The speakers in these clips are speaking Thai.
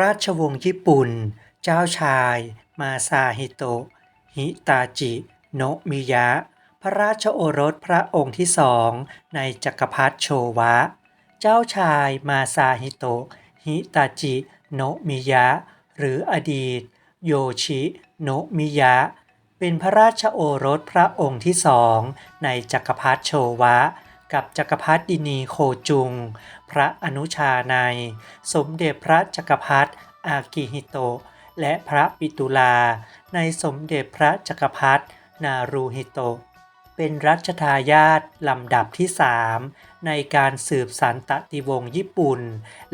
ราชวงศ์ญี่ปุ่น เจ้าชาย มาซาฮิโตะ ฮิตาจิ โนมิยะ พระราชโอรสพระองค์ที่สอง ในจักรพรรดิโชวะ เจ้าชาย มาซาฮิโตะ ฮิตาจิ โนมิยะ หรืออดีต โยชิ โนมิยะ เป็นพระราชโอรสพระองค์ที่สอง ในจักรพรรดิโชวะ กับจักรพรรดินีโคจุง พระอนุชาใน สมเด็จพระจักรพรรดิอากิฮิโตะและพระปิตุลา ในสมเด็จพระจักรพรรดินารูฮิโตะเป็นรัชทายาทลำดับที่สามในการสืบสันตติวงศ์ญี่ปุ่น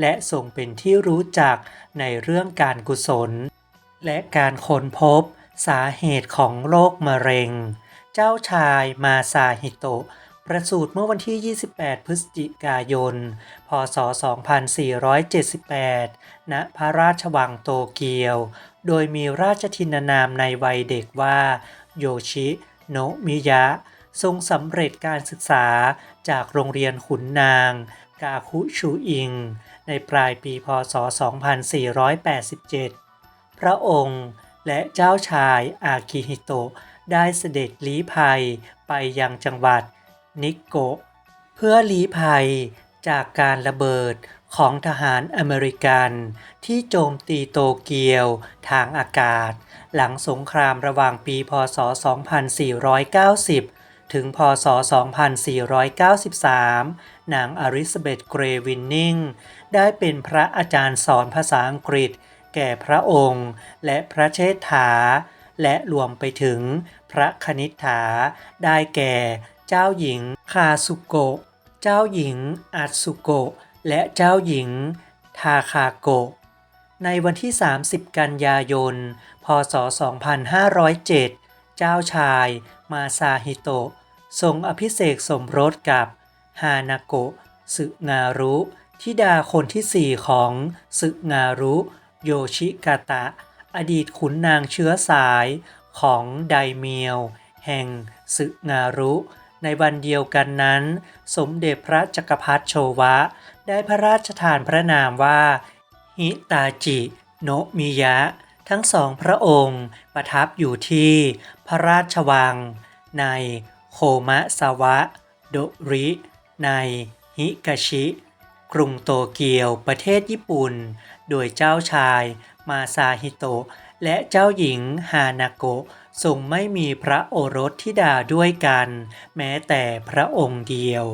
และทรงเป็นที่รู้จักในเรื่องการกุศล และการค้นพบสาเหตุของโรคมะเร็ง เจ้าชายมาซาฮิโตะ ประสูติเมื่อวันที่ 28 พฤศจิกายน พศ 2478 ณ พระราชวังโตเกียว โดยมีราชทินานามในวัยเด็กว่า โยชิ โนมิยะ ทรงสำเร็จการศึกษาจากโรงเรียนขุนนาง กาคุชูอิง ในปลายปีพศ 2487 พระองค์และเจ้าชายอากิฮิโตะได้เสด็จลี้ภัยไปยังจังหวัด นิโกะ เพื่อลี้ภัยจากการระเบิดของทหารอเมริกันที่โจมตีโตเกียวทางอากาศ หลังสงครามระหว่างปีพศ 2490 ถึงพศ 2493 นางอลิซาเบธเกรวินนิงได้เป็นพระอาจารย์สอนภาษาอังกฤษ แก่พระองค์และพระเชษฐา และรวมไปถึงพระคณิษฐาได้แก่ เจ้าหญิงคาสุโกะ เจ้าหญิงอัตสุโกะ และเจ้าหญิงทาคาโกะ ในวันที่ 30 กันยายน พศ 2507 เจ้าชายมาซาฮิโตะทรงอภิเษกสมรสกับฮานาโกะสึงารุธิดาคนที่สี่ของสึงารุ โยชิกาตะ อดีตขุนนางเชื้อสายของไดเมียว แห่งสึงารุ ในวันเดียวกันนั้น สมเด็จพระจักรพรรดิโชวะ ได้พระราชทานพระนามว่า ฮิตาจิ โนมิยะ ทั้งสองพระองค์ประทับอยู่ที่พระราชวัง ในโคมะสวะ โดริ ในฮิกาชิ กรุงโตเกียวประเทศญี่ปุ่น โดยเจ้าชายมาซาฮิโตะ และเจ้าหญิงฮานาโกะทรงไม่มีพระโอรสธิดาด้วยกัน แม้แต่พระองค์เดียว